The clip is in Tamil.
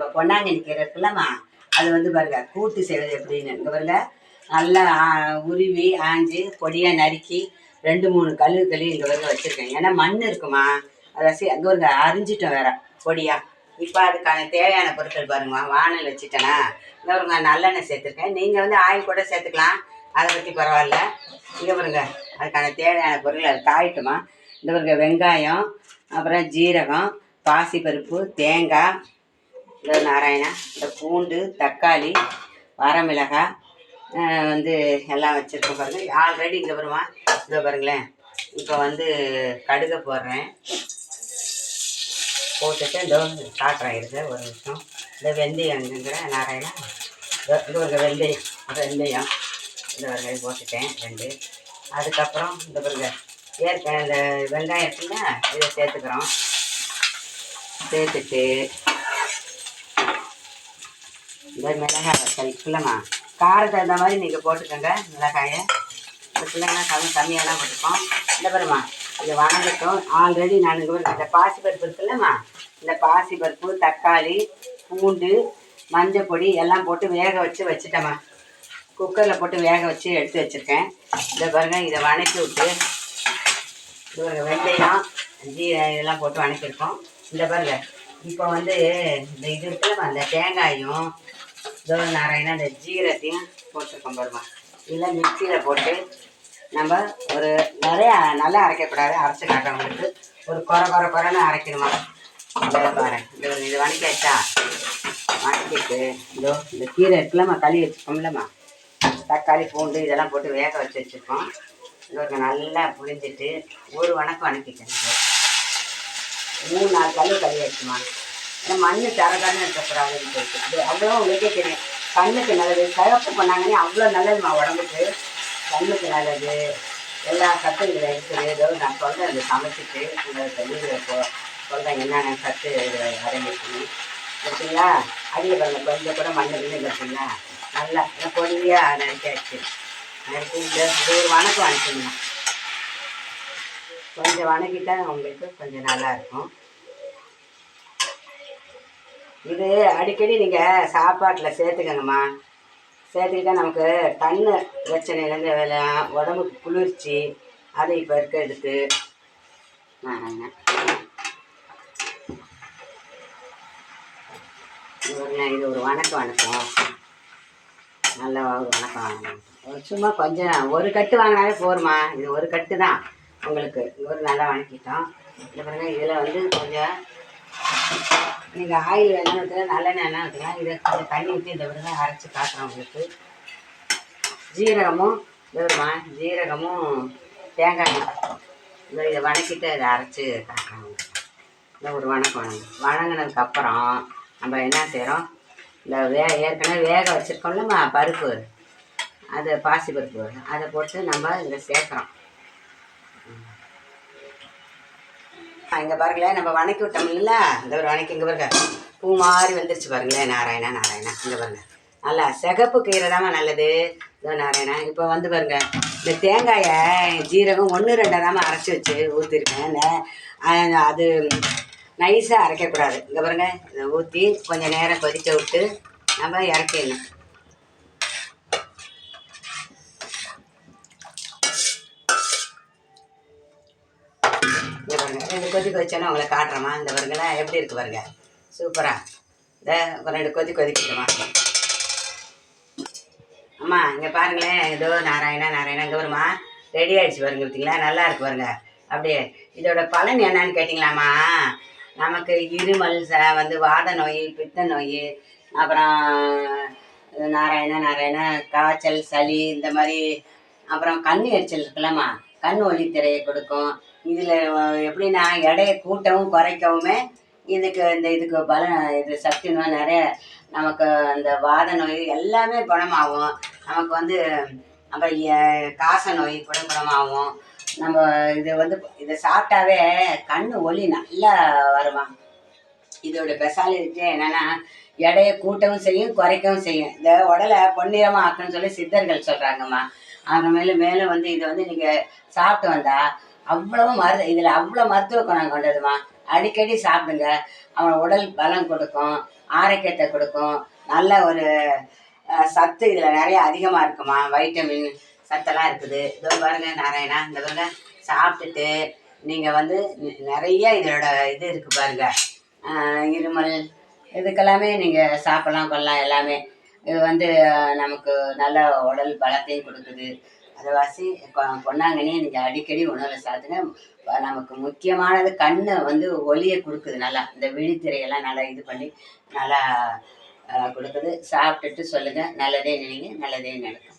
நம்ம பொன்னாங்கண்ணி கீரை இருக்குல்லம்மா. அது வந்து பாருங்க கூட்டு செய்வது எப்படின்னு. இங்கே பாருங்க நல்லா உருவி ஆஞ்சு பொடியாக நறுக்கி ரெண்டு மூணு கல்லு கல்லு இங்கே பாருங்க வச்சுருக்கேன். ஏன்னா மண் இருக்குமா அதை சே அங்கே பாருங்க அரிஞ்சிட்டோம் வேற பொடியாக இப்போ அதுக்கான தேவையான பொருட்கள் பாருங்கம்மா வானல் வச்சுட்டேனா இங்கே பாருங்க நல்லெண்ணெய் சேர்த்துருக்கேன். நீங்கள் வந்து ஆயில் கூட சேர்த்துக்கலாம் அதை பற்றி பரவாயில்ல. இங்கே பாருங்க அதுக்கான தேவையான பொருள் அது காயிட்டுமா. இந்த பாருங்க வெங்காயம் அப்புறம் ஜீரகம் பாசிப்பருப்பு தேங்காய் இந்த நாராயணா இந்த பூண்டு தக்காளி வரமிளகாய் வந்து எல்லாம் வச்சுருக்கேன் பாருங்கள் ஆல்ரெடி இங்கே வருவான் இங்கே பாருங்களேன். இப்போ வந்து கடுகை போடுறேன். போட்டுட்டு இந்த காட்டுறேன். இருக்கு ஒரு நிமிஷம். இந்த வெந்தயம் நாராயணா? இது ஒரு வெந்தயம். வெந்தயம். இந்த ஒரு போட்டுட்டேன். ரெண்டு. அதுக்கப்புறம் இந்த பாருங்க ஏற்க இந்த வெங்காயம் இருக்குல்ல இதை சேர்த்துக்கிறோம். சேர்த்துட்டு இந்த மிளகாய் வத்தல் இல்லைம்மா காரத்தை தகுந்த மாதிரி நீங்கள் போட்டுக்கோங்க மிளகாயை. இந்த பிள்ளைங்களாம் கம்மி கம்மியாக தான் போட்டுப்போம். இந்த பாருமா இது வணங்கட்டும். ஆல்ரெடி நான் இங்கே இந்த பாசிப்பருப்பு இருக்குல்லம்மா. இந்த பாசிப்பருப்பு தக்காளி பூண்டு மஞ்சள் பொடி எல்லாம் போட்டு வேக வச்சு வச்சுட்டேம்மா. குக்கரில் போட்டு வேக வச்சு எடுத்து வச்சுருக்கேன். இதை பாருங்க இதை வணக்கி விட்டு இது பாருங்க வெந்தயம் ஜீரம் இதெல்லாம் போட்டு வணக்கியிருக்கோம். இந்த பாருங்க இப்போ வந்து இந்த இது இருக்குல்லம்மா அந்த தேங்காயும் இதோ நாராயணா இந்த ஜீரத்தையும் போட்டிருக்கோம் பாருமா இதெல்லாம் மிக்சியில் போட்டு நம்ம ஒரு நிறையா நல்லா அரைக்கக்கூடாது அரைச்சி காட்டவங்களுக்கு ஒரு குறை குறை குறைன்னு அரைக்கணுமா? பாரு இந்த ஒரு இது வணக்கியாச்சா? வணக்கிட்டு இதோ இந்த கீரை இருக்குல்லம்மா களி வச்சுக்கோம்லம்மா தக்காளி பூண்டு இதெல்லாம் போட்டு வேக வச்சு வச்சுருக்கோம். இதோட நல்லா புளிஞ்சிட்டு ஒரு வணக்கம் வணக்கிக்கணும் மூணு நாலு கல் களி வச்சுமா இந்த மண் தரதானே இருக்கக்கூடாதுன்னு சொல்லிட்டு. இது அவ்வளோ உங்களுக்கே தெரியும். கண்ணுக்கு நல்லது சிவப்பு பண்ணாங்கன்னே அவ்வளோ நல்லதுமா உடம்புக்கு. கண்ணுக்கு நல்லது. எல்லா சத்து இதில் இருக்குது ஏதோ நான் சொல்கிறேன் அதை சமைச்சிட்டு உங்களுக்கு வீடியோ சொல்கிறேன் என்னென்ன சத்து இதில் அடங்கிருக்குன்னு பார்த்தீங்களா அடியில் பாருங்க கொஞ்சம் கூட மண் இருந்து பார்த்தீங்களா? நல்லா பொடியாக நறுக்காச்சு நறுக்கி இந்த ஒரு வணக்கம் வணக்கிங்க கொஞ்சம் வணக்கிட்டா உங்களுக்கு கொஞ்சம் நல்லா இருக்கும். இது அடிக்கடி நீங்கள் சாப்பாட்டில் சேர்த்துக்கங்கம்மா சேர்த்துக்கிட்டா நமக்கு கண்ணு பிரச்சனையிலேருந்து வேலையாம் உடம்புக்கு குளிர்ச்சி அதை இப்போ இருக்கிறதுக்கு நாராயண இது ஒரு வணக்கம் வணக்கம். நல்ல ஒரு வணக்கம் வாங்கணும். ஒரு சும்மா கொஞ்சம் ஒரு கட்டு வாங்கினாலே போருமா? இது ஒரு கட்டு தான் உங்களுக்கு. ஒரு நல்லா வணக்கிட்டோம் இதில் பாருங்கள் இதில் வந்து கொஞ்சம் நீங்கள் ஆயில் வேணா ஊற்றலாம் நல்லெண்ணெய் வேணா ஊற்றலாம் இதை கொஞ்சம் தண்ணி ஊற்றி இந்த விருதை அரைச்சி காட்டுறேன் உங்களுக்கு. ஜீரகமும் இதுமா ஜீரகமும் தேங்காயும் இந்த இதை வணக்கிட்டு இதை அரைச்சி காட்டுறேன் உங்களுக்கு. இந்த ஒரு வணக்கம் வணங்கு வணங்கினதுக்கப்புறம் நம்ம என்ன செய்கிறோம் இந்த வே ஏற்கனவே வேக வச்சுருக்கோம்லம்மா பருப்பு. அது பாசி பருப்பு அதை போட்டு நம்ம இதில் சேர்க்குறோம். இங்கே பாருங்களேன் நம்ம வணக்கி விட்டோம்ல. இந்த ஒரு வணக்கி இங்கே பாருங்க. பூ மாதிரி வந்துருச்சு பாருங்களேன் நாராயணா நாராயணா. இங்கே பாருங்க. நல்லா சிகப்பு கீரை தாம்மா நல்லது. இதோ நாராயணா இப்போ வந்து பாருங்க இந்த தேங்காயை ஜீரகம் ஒன்று ரெண்டாதாம்மா அரைச்சி வச்சு ஊற்றிருக்கேன் அது நைஸாக அரைக்கக்கூடாது. இங்கே பாருங்க இதை ஊற்றி கொஞ்சம் நேரம் கொதிக்க விட்டு நம்ம இறக்கிடணும். ரெண்டு கொதி கொதிச்சோன்னா உங்களை காட்டுறோமா இந்த பாருங்களேன் எப்படி இருக்கு பாருங்க. சூப்பராக இந்த ஒரு ரெண்டு கொதி கொதிக்கிட்டுமா? அம்மா இங்கே பாருங்களேன். ஏதோ நாராயணா நாராயணா இங்கே வருமா? ரெடி ஆயிடுச்சு பாருங்க பார்த்தீங்களா? நல்லா இருக்கு பாருங்க. அப்படியே இதோட பலன் என்னன்னு கேட்டிங்களாம்மா? நமக்கு இருமல் ச வந்து வாத நோய் பித்த நோய் அப்புறம் நாராயணா நாராயண காய்ச்சல் சளி இந்த மாதிரி அப்புறம் கண் எரிச்சல் இருக்குல்லம்மா. கண் ஒளித்திரையை கொடுக்கும். இதில் எப்படின்னா எடையை கூட்டவும் குறைக்கவுமே இதுக்கு இந்த இதுக்கு பல இது சக்தி நோய் நிறைய நமக்கு அந்த வாத நோய் எல்லாமே குணமாகும். நமக்கு வந்து அப்புறம் காச நோய் கூட குணமாகும். நம்ம இது வந்து இதை சாப்பிட்டாவே கண் ஒளி நல்லா வருமா? இதோட ஸ்பெஷாலிட்டி என்னென்னா எடையை கூட்டவும் செய்யும் குறைக்கவும் செய்யும். இந்த உடலை பொன்னிறமாக ஆக்குன்னு சொல்லி சித்தர்கள் சொல்கிறாங்கம்மா அப்புறமேலு மேலும் வந்து இதை வந்து நீங்கள் சாப்பிட்டு வந்தா அவ்வளவு மரு இதில் அவ்வளோ மருத்துவ குணம் கொண்டதுமா? அடிக்கடி சாப்பிடுங்க. அவன் உடல் பலம் கொடுக்கும் ஆரோக்கியத்தை கொடுக்கும். நல்ல ஒரு சத்து இதில் நிறைய அதிகமாக இருக்குமா? வைட்டமின் சத்தெல்லாம் இருக்குது. இதோ பாருங்க நாராயணா இந்த பாருங்க. சாப்பிட்டுட்டு நீங்கள் வந்து நிறைய இதோட இது இருக்குது பாருங்க. இருமல் இதுக்கெல்லாமே நீங்கள் சாப்பிடலாம் கொள்ளலாம் எல்லாமே. இது வந்து நமக்கு நல்ல உடல் பலத்தையும் கொடுக்குது. அதை வாசி கொ- நீங்கள் அடிக்கடி உணவை சாப்பிடுங்க. நமக்கு முக்கியமானது கண்ணை வந்து ஒளியை கொடுக்குது நல்லா. இந்த விழித்திரையெல்லாம் நல்லா இது பண்ணி நல்லா கொடுக்குது. சாப்பிட்டுட்டு சொல்லுங்கள் நல்லதே நினைங்க நல்லதே நடக்கும்.